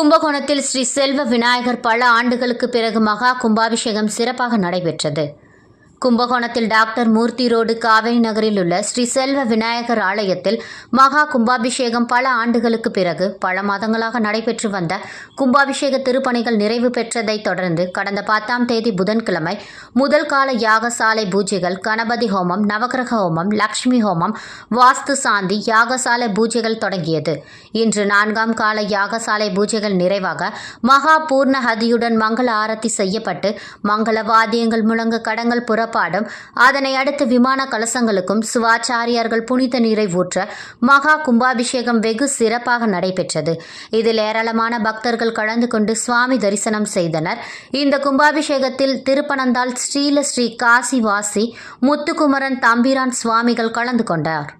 கும்பகோணத்தில் ஸ்ரீ செல்வ விநாயகர் பல ஆண்டுகளுக்கு பிறகு மகா கும்பாபிஷேகம் சிறப்பாக நடைபெற்றது. கும்பகோணத்தில் டாக்டர் மூர்த்தி ரோடு காவேரி நகரில் உள்ள ஸ்ரீ செல்வ விநாயகர் ஆலயத்தில் மகா கும்பாபிஷேகம் பல ஆண்டுகளுக்கு பிறகு பல மாதங்களாக நடைபெற்று வந்த கும்பாபிஷேக திருப்பணிகள் நிறைவு பெற்றதைத் தொடர்ந்து கடந்த பத்தாம் தேதி புதன்கிழமை முதல் கால யாகசாலை பூஜைகள் கணபதி ஹோமம் நவக்கிரக ஹோமம் லக்ஷ்மி ஹோமம் வாஸ்து சாந்தி யாகசாலை பூஜைகள் தொடங்கியது. இன்று நான்காம் கால யாகசாலை பூஜைகள் நிறைவாக மகா பூர்ண ஹதியுடன் மங்கள ஆரத்தி செய்யப்பட்டு மங்கள வாத்தியங்கள் முழங்க கடங்கள் புற புறப்பாடும் அதனை அடுத்து விமான கலசங்களுக்கும் சிவாச்சாரியார்கள் புனித நீரை ஊற்ற மகா கும்பாபிஷேகம் வெகு சிறப்பாக நடைபெற்றது. இதில் ஏராளமான பக்தர்கள் கலந்து கொண்டு சுவாமி தரிசனம் செய்தனர். இந்த கும்பாபிஷேகத்தில் திருப்பனந்தாள் ஸ்ரீல ஸ்ரீ காசி வாசி முத்துக்குமரன் தம்பிரான் சுவாமிகள் கலந்து கொண்டார்.